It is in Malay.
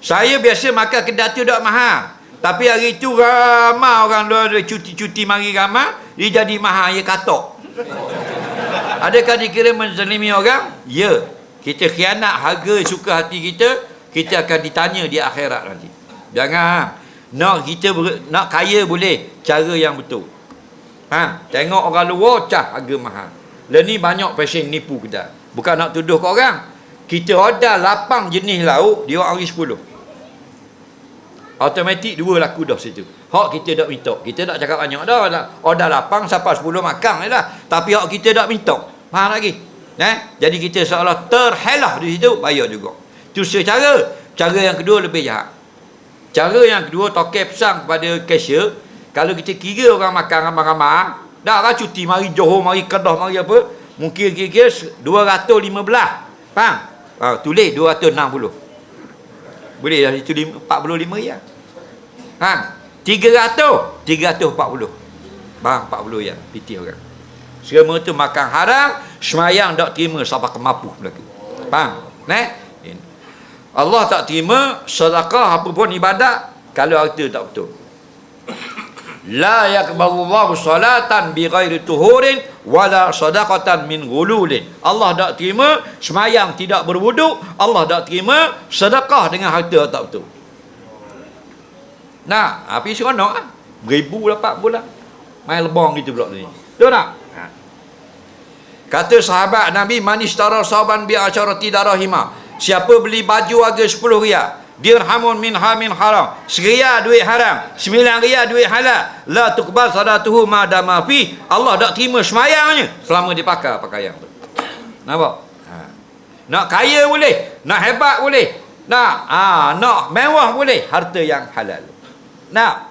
Saya biasa makan kedai tu tak mahal. Tapi hari tu ramai orang luar ada cuti-cuti mari ramai, dia jadi mahal, dia katok. Adakah dikira menzalimi orang? Ya. Kita khianat harga suka hati kita, kita akan ditanya di akhirat nanti. Jangan. Nak kita ber, nak kaya boleh, cara yang betul. Ha, tengok orang luar cah harga mahal. Lah ni banyak pasien nipu kita. Bukan nak tuduh ke orang. Kita order lapang jenis lauk, dia orang hari 10. Automatik dua laku dah situ. Hak kita tak minta. Kita tak cakap banyak dah. Order lapang sampai 10 makan je lah. Tapi hak kita tak minta. Faham lagi? Eh? Jadi kita seolah terhelah di situ, bayar juga. Itu secara. Cara yang kedua lebih jahat. Cara yang kedua, toke pesan kepada cashier, kalau kita kira orang makan ramai-ramai, dah lah cuti, mari Johor, mari Kedah, mari apa, mungkin kira-kira 215. Faham? Ha, tulis 260. Boleh dah itu 45 ya. Ha, 300, 340. Bang 40 ya, piti orang. Semua tu makan haram, semayang tak terima sampai kemapu belaka. Faham? Nah, Allah tak terima sedekah apa pun ibadat kalau harta tak betul. La yakbalu Allah salatan bi ghairi tuhurin wala sadaqatan min ghululin. Allah tak terima semayang tidak berwuduk, Allah tak terima sedekah dengan harta tak betul. Nah, api seronok ah. Beribu dapat bulan. Main lebong gitu pula ni. Betul tak? Ha. Kata sahabat Nabi manis tara saban bi asyarati darahima. Siapa beli baju harga 10 riyal, dirhamun min hamin haram. Seria duit haram, sembilan riyal duit halal. La tuqbal sadatuhu ma dama fi. Allah tak terima semayangnya selama dia pakai pakaian tu. Nampak? Ha. Nak kaya boleh, nak hebat boleh. Nak ha, nak mewah boleh, harta yang halal. Nak